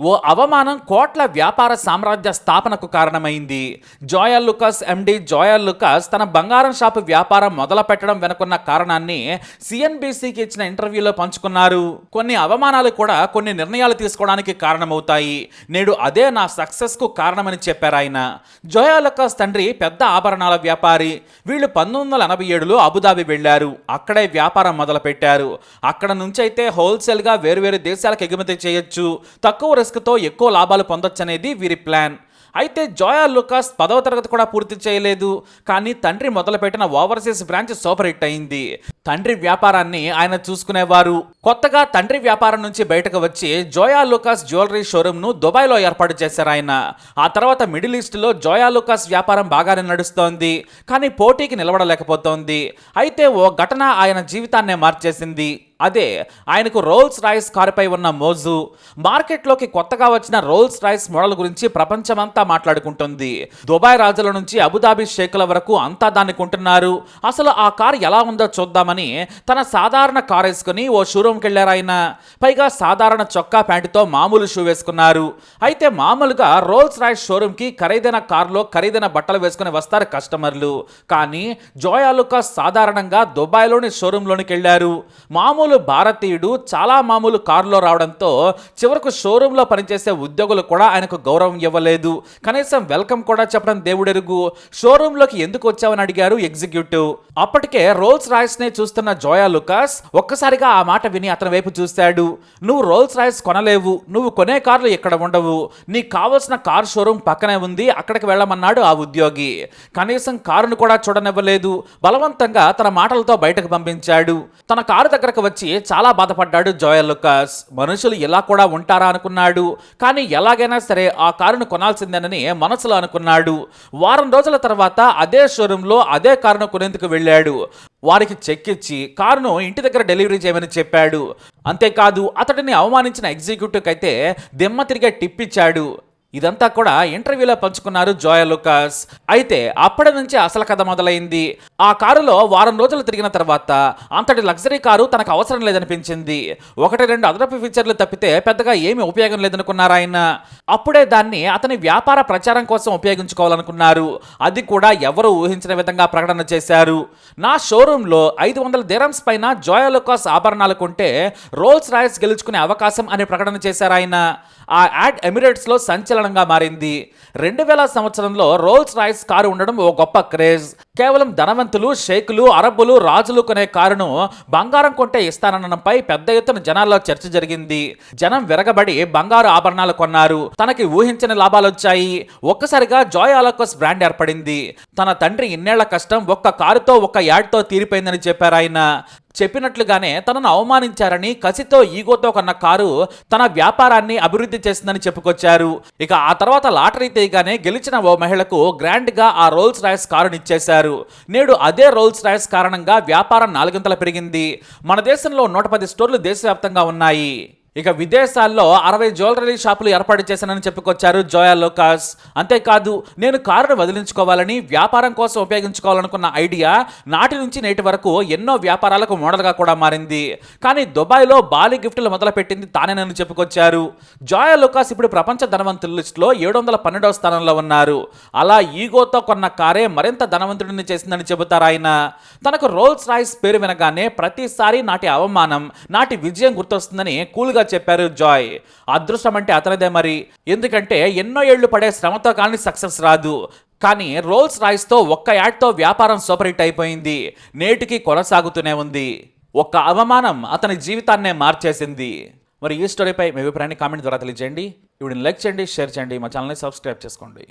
ఓ అవమానం కోట్ల వ్యాపార సామ్రాజ్య స్థాపనకు కారణమైంది. జోయల్ లుకాస్ ఎండి జోయల్ లుకాస్ తన బంగారం షాపు వ్యాపారం మొదలు పెట్టడం వెనుకున్న కారణాన్ని సిఎన్బిసికి ఇచ్చిన ఇంటర్వ్యూలో పంచుకున్నారు. కొన్ని అవమానాలు కూడా కొన్ని నిర్ణయాలు తీసుకోవడానికి కారణమవుతాయి. నేడు అదే నా సక్సెస్కు కారణమని చెప్పారు ఆయన. జోయల్ లుకాస్ తండ్రి పెద్ద ఆభరణాల వ్యాపారి. వీళ్ళు పంతొమ్మిది వందల ఎనభై ఏడులో అబుదాబి వెళ్ళారు అక్కడే వ్యాపారం మొదలు పెట్టారు అక్కడ నుంచి అయితే హోల్సేల్గా వేరువేరు దేశాలకు ఎగుమతి చేయొచ్చు. తక్కువ రిస్క్తో ఎక్కువ లాభాలు పొందొచ్చనేది వీరి ప్లాన్ అయితే జోయా లుకాస్ పదవ తరగతి కూడా పూర్తి చేయలేదు. కానీ తండ్రి మొదలుపెట్టిన ఓవర్సీస్ బ్రాంచ్ సూపర్ హిట్ అయింది. తండ్రి వ్యాపారాన్ని ఆయన చూసుకునేవారు. కొత్తగా తండ్రి వ్యాపారం నుంచి బయటకు వచ్చి జోయా లుకాస్ జ్యువెలరీ షోరూమ్ను దుబాయ్లో ఏర్పాటు చేశారు ఆయన. ఆ తర్వాత మిడిల్ ఈస్ట్లో జోయా లుకాస్ వ్యాపారం బాగానే నడుస్తోంది. కానీ పోటీకి నిలబడలేకపోతోంది. అయితే ఓ ఘటన ఆయన జీవితాన్నే మార్చేసింది. అదే ఆయనకు రోల్స్ రాయిస్ కారుపై ఉన్న మోజు మార్కెట్లోకి కొత్తగా వచ్చిన రోల్స్ రాయిస్ మోడల్ గురించి ప్రపంచమంతా మాట్లాడుకుంటుంది. దుబాయ్ రాజుల నుంచి అబుదాబి షేకుల వరకు అంతా దాన్ని కొంటున్నారు. అసలు ఆ కారు ఎలా ఉందో చూద్దామని తన సాధారణ కార్ వేసుకుని ఓ షోరూమ్కి వెళ్ళారు ఆయన. పైగా సాధారణ చొక్కా ప్యాంటుతో మామూలు షూ వేసుకున్నారు. అయితే మామూలుగా రోల్స్ రాయిస్ షోరూమ్కి ఖరీదైన కారులో ఖరీదైన బట్టలు వేసుకుని వస్తారు కస్టమర్లు. కానీ జోయాలుకా సాధారణంగా దుబాయ్లోని షోరూంలోనికి వెళ్ళారు. మామూలు భారతీయుడు చాలా మామూలు కారులో రావడంతో చివరకు షోరూంలో పనిచేసే ఉద్యోగులు కూడా ఆయనకు గౌరవం ఇవ్వలేదు. కనీసం వెల్కమ్ కూడా చెప్పడం దేవుడెరుగు. షోరూంలోకి ఎందుకు వచ్చావని అడిగారు ఎగ్జిక్యూటివ్. అప్పటికే రోల్స్ రాయిస్ నే చూస్తున్న జోయా లుకాస్ ఒక్కసారిగా ఆ మాట విని అతని వైపు చూశాడు. నువ్వు రోల్స్ రాయిస్ కొనలేవు. నువ్వు కొనే కార్లు ఇక్కడ ఉండవు. నీకు కావలసిన కార్ షోరూమ్ పక్కనే ఉంది. అక్కడికి వెళ్ళమన్నాడు ఆ ఉద్యోగి. కనీసం కారును కూడా చూడనివ్వలేదు. బలవంతంగా తన మాటలతో బయటకు పంపించాడు. తన కారు దగ్గరకు వచ్చి చాలా బాధపడ్డాడు జోయల్ లుకాస్. మనుషులు ఇలా కూడా ఉంటారా అనుకున్నాడు. కానీ ఎలాగైనా సరే ఆ కారును కొనాల్సిందేనని మనసులో అనుకున్నాడు. వారం రోజుల తర్వాత అదే షోరూంలో అదే కారును కొనేందుకు వెళ్ళాడు. వారికి చెక్ ఇచ్చి కారును ఇంటి దగ్గర డెలివరీ చేయమని చెప్పాడు. అంతేకాదు అతడిని అవమానించిన ఎగ్జిక్యూటివ్కి అయితే దిమ్మ తిరిగే టిప్ ఇచ్చాడు. ఇదంతా కూడా ఇంటర్వ్యూలో పంచుకున్నారు జోయ లుకాస్. అయితే అప్పటి నుంచి అసలు కథ మొదలైంది. ఆ కారులో వారం రోజులు తిరిగిన తర్వాత అంతటి లగ్జరీ కారు తనకు అవసరం లేదనిపించింది. ఒకటి రెండు అదనపు ఫీచర్లు తప్పితే పెద్దగా ఏమీ ఉపయోగం లేదనుకున్నారు ఆయన. అప్పుడే దాన్ని అతని వ్యాపార ప్రచారం కోసం ఉపయోగించుకోవాలనుకున్నారు. అది కూడా ఎవరు ఊహించిన విధంగా ప్రకటన చేశారు. నా షోరూంలో ఐదు వందల దిరమ్స్ పైన జోయ లుకాస్ ఆభరణాలు కొంటే రోల్స్ రాయల్స్ గెలుచుకునే అవకాశం అని ప్రకటన చేశారు ఆయన. ఆ యాడ్ ఎమిరేట్స్లో సంచలనంగా మారింది. రెండు వేల సంవత్సరంలో రోల్స్ రాయిస్ కారు ఉండడం ఓ గొప్ప క్రేజ్. కేవలం ధనవంతులు షేకులు అరబ్బులు రాజులు కొనే కారును బంగారం కొంటే ఇస్తాననడంపై పెద్ద ఎత్తున జనాల్లో చర్చ జరిగింది. జనం విరగబడి బంగారు ఆభరణాలు కొన్నారు. తనకి ఊహించని లాభాలు వచ్చాయి. ఒక్కసారిగా జాయ్ అలకోస్ బ్రాండ్ ఏర్పడింది. తన తండ్రి ఇన్నేళ్ళ కష్టం ఒక్క కారుతో ఒక్క యాడ్తో తీరిపోయిందని చెప్పారు ఆయన. చెప్పినట్లుగానే తనను అవమానించారని కసితో ఈగోతో కొన్న కారు తన వ్యాపారాన్ని అభివృద్ధి చేసిందని చెప్పుకొచ్చారు. ఇక ఆ తర్వాత లాటరీ తీయగానే గెలిచిన ఓ మహిళకు గ్రాండ్గా ఆ రోల్స్ రాయస్ కారునిచ్చేశారు. నేడు అదే రోల్స్ రాయస్ కారణంగా వ్యాపారం నాలుగింతలు పెరిగింది. మన దేశంలో నూట పది స్టోర్లు దేశవ్యాప్తంగా ఉన్నాయి. ఇక విదేశాల్లో అరవై జ్యువెలరీ షాపులు ఏర్పాటు చేశానని చెప్పుకొచ్చారు జోయా లోకాస్. అంతేకాదు నేను కారును వదిలించుకోవాలని వ్యాపారం కోసం ఉపయోగించుకోవాలనుకున్న ఐడియా నాటి నుంచి నేటి వరకు ఎన్నో వ్యాపారాలకు మోడల్గా కూడా మారింది. కానీ దుబాయ్లో బాలి గిఫ్ట్లు మొదలుపెట్టింది తానేనని చెప్పుకొచ్చారు. జోయా లోకాస్ ఇప్పుడు ప్రపంచ ధనవంతుల లిస్టులో ఏడు వందల పన్నెండవ స్థానంలో ఉన్నారు. అలా ఈగోతో కొన్న కారే మరింత ధనవంతుడిని చేసిందని చెబుతారు ఆయన. తనకు రోల్స్ రాయిస్ పేరు వినగానే ప్రతిసారి నాటి అవమానం నాటి విజయం గుర్తొస్తుందని కూల్గా చెప్పారు జాయ్. అదృష్టం అంటే అతనిదే మరి. ఎందుకంటే ఎన్నో ఏళ్ళు పడే శ్రమతో కానీ సక్సెస్ రాదు. కానీ రోల్స్ రాయిస్తో ఒక్క యాడ్తో వ్యాపారం సూపర్ హిట్ అయిపోయింది. నేటికి కొనసాగుతూనే ఉంది. ఒక్క అవమానం అతని జీవితాన్నే మార్చేసింది. మరి ఈ స్టోరీపై మీ అభిప్రాయాన్ని కామెంట్ ద్వారా తెలియజేయండి. ఇవి లైక్ చేయండి షేర్ చేయండి. మా ఛానల్ని సబ్స్క్రైబ్ చేసుకోండి.